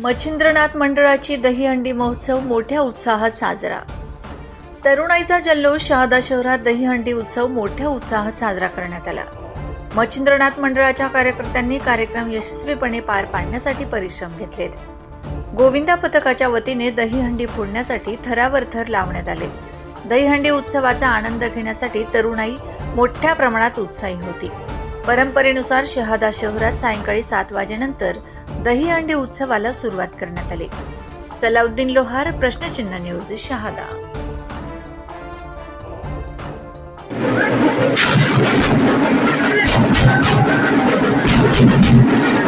मच्छिंद्रनाथ मंडळाची दहीहंडी महोत्सव मोठ्या उत्साहात साजरा. तरुणाईचा जल्लोष शहादा शहरात दहीहंडी उत्सव मोठ्या उत्साहात साजरा करण्यात आला. मच्छिंद्रनाथ मंडळाच्या कार्यकर्त्यांनी कार्यक्रम यशस्वीपणे पार पाडण्यासाठी परिश्रम घेतलेत. गोविंदा पथकाच्या वतीने दहीहंडी फोडण्यासाठी थरावर थर लावण्यात आले. दहीहंडी उत्सवाचा आनंद घेण्यासाठी तरुणाई मोठ्या प्रमाणात उत्साही होती. परंपरेनुसार शहादा शहरात सायंकाळी सात वाजेनंतर दही अंडी उत्सवाला सुरुवात करण्यात आली. सलाउद्दीन लोहार प्रश्नचिन्ह न्यूज शहादा. Thank